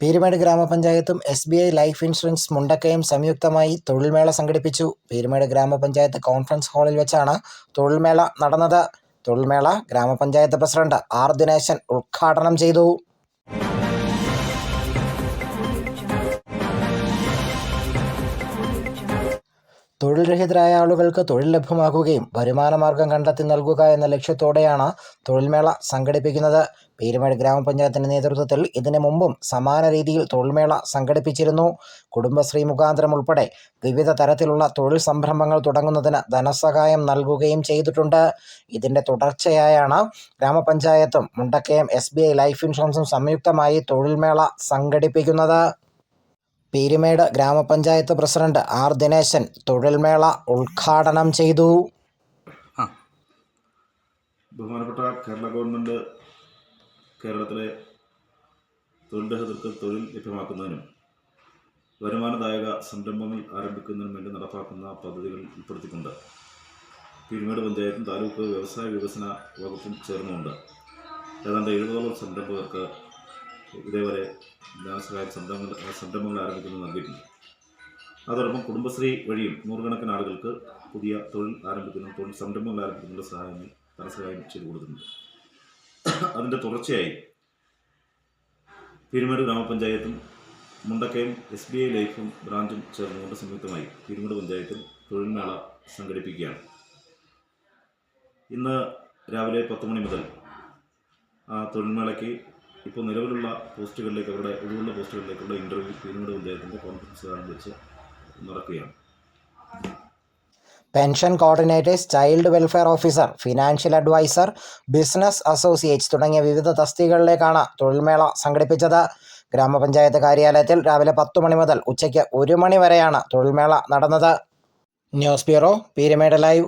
Peermade ഗ്രാമപഞ്ചായത്തും S B I life insurance മുണ്ടക്കയും സംയുക്തമായി തൊഴിൽമേള സംഘടിപ്പിച്ചു. പീരുമേട് ഗ്രാമപഞ്ചായത്ത് കോൺഫറൻസ് ഹാളിൽ വെച്ചാണ് തൊഴിൽമേള നടന്നത്. തൊഴിൽമേള ഗ്രാമപഞ്ചായത്ത് പ്രസിഡന്റ് ആർ ദിനേശൻ ഉദ്ഘാടനം ചെയ്തു. തൊഴിൽ രഹിതരായ ആളുകൾക്ക് തൊഴിൽ ലഭ്യമാക്കുകയും വരുമാനമാർഗം കണ്ടെത്തി നൽകുക എന്ന ലക്ഷ്യത്തോടെയാണ് തൊഴിൽമേള സംഘടിപ്പിക്കുന്നത്. പീരുമേട് ഗ്രാമപഞ്ചായത്തിന്റെ നേതൃത്വത്തിൽ ഇതിനു മുമ്പും സമാന രീതിയിൽ തൊഴിൽമേള സംഘടിപ്പിച്ചിരുന്നു. കുടുംബശ്രീ മുഖാന്തരം ഉൾപ്പെടെ വിവിധ തരത്തിലുള്ള തൊഴിൽ സംരംഭങ്ങൾ തുടങ്ങുന്നതിന് ധനസഹായം നൽകുകയും ചെയ്തിട്ടുണ്ട്. ഇതിന്റെ തുടർച്ചയായാണ് ഗ്രാമപഞ്ചായത്തും മുണ്ടക്കയം എസ് ലൈഫ് ഇൻഷുറൻസും സംയുക്തമായി തൊഴിൽമേള സംഘടിപ്പിക്കുന്നത്. പീരുമേട് ഗ്രാമപഞ്ചായത്ത് പ്രസിഡന്റ് ആർ ദിനേശൻ തൊഴിൽമേള ഉദ്ഘാടനം ചെയ്തു. ബഹുമാനപ്പെട്ട കേരള ഗവൺമെന്റ് കേരളത്തിലെ തൊഴിൽ രഹിതർക്ക് തൊഴിൽ ലഭ്യമാക്കുന്നതിനും വരുമാനദായക സംരംഭങ്ങൾ ആരംഭിക്കുന്നതിനും വേണ്ടി നടപ്പാക്കുന്ന പദ്ധതികൾ ഉൾപ്പെടുത്തിക്കൊണ്ട് പീരുമേട് പഞ്ചായത്തും താലൂക്ക് വ്യവസായ വികസന വകുപ്പും ചേർന്നുകൊണ്ട് ഏതാണ്ട് എഴുപതോളം സംരംഭകർക്ക് ഇതേവരെ ധനസഹായ സംരംഭങ്ങൾ സംരംഭങ്ങൾ ആരംഭിക്കുന്നത് നൽകിയിട്ടുണ്ട് അതോടൊപ്പം കുടുംബശ്രീ വഴിയും നൂറുകണക്കിന് ആളുകൾക്ക് പുതിയ തൊഴിൽ ആരംഭിക്കുന്ന. തൊഴിൽ സംരംഭങ്ങൾ ആരംഭിക്കുന്നതിനുള്ള സഹായങ്ങൾ ധനസഹായം ചെയ്തു കൊടുക്കുന്നുണ്ട്. അതിന്റെ തുടർച്ചയായി പീരുമേട് ഗ്രാമപഞ്ചായത്തും മുണ്ടക്കയം എസ് ബി ഐ ലൈഫും ബ്രാഞ്ചും ചേർന്നുകൊണ്ട് സംയുക്തമായി പീരുമേട് പഞ്ചായത്തിൽ തൊഴിൽമേള സംഘടിപ്പിക്കുകയാണ്. ഇന്ന് രാവിലെ പത്ത് മണി മുതൽ ആ തൊഴിൽമേളയ്ക്ക് ഇപ്പോൾ നിലവിലുള്ള പോസ്റ്റുകളിലേക്ക് അവരുടെ ഒഴിവുള്ള പോസ്റ്റുകളിലേക്കുള്ള ഇന്റർവ്യൂ പീരുമേട് പഞ്ചായത്തിന്റെ കോൺഫറൻസ് ഹാളിൽ വെച്ച് നടക്കുകയാണ്. Pension coordinators child welfare officer financial adviser business associates തുടങ്ങിയ വിവിധ തസ്തികകളിലേക്കാണ് തൊഴിൽമേള സംഘടിപ്പിച്ചത്. ഗ്രാമപഞ്ചായത്ത് കാര്യാലയത്തിൽ രാവിലെ പത്ത് മണി മുതൽ ഉച്ചയ്ക്ക് ഒരു മണി വരെയാണ് തൊഴിൽമേള നടന്നത്. News bureau Peermade live.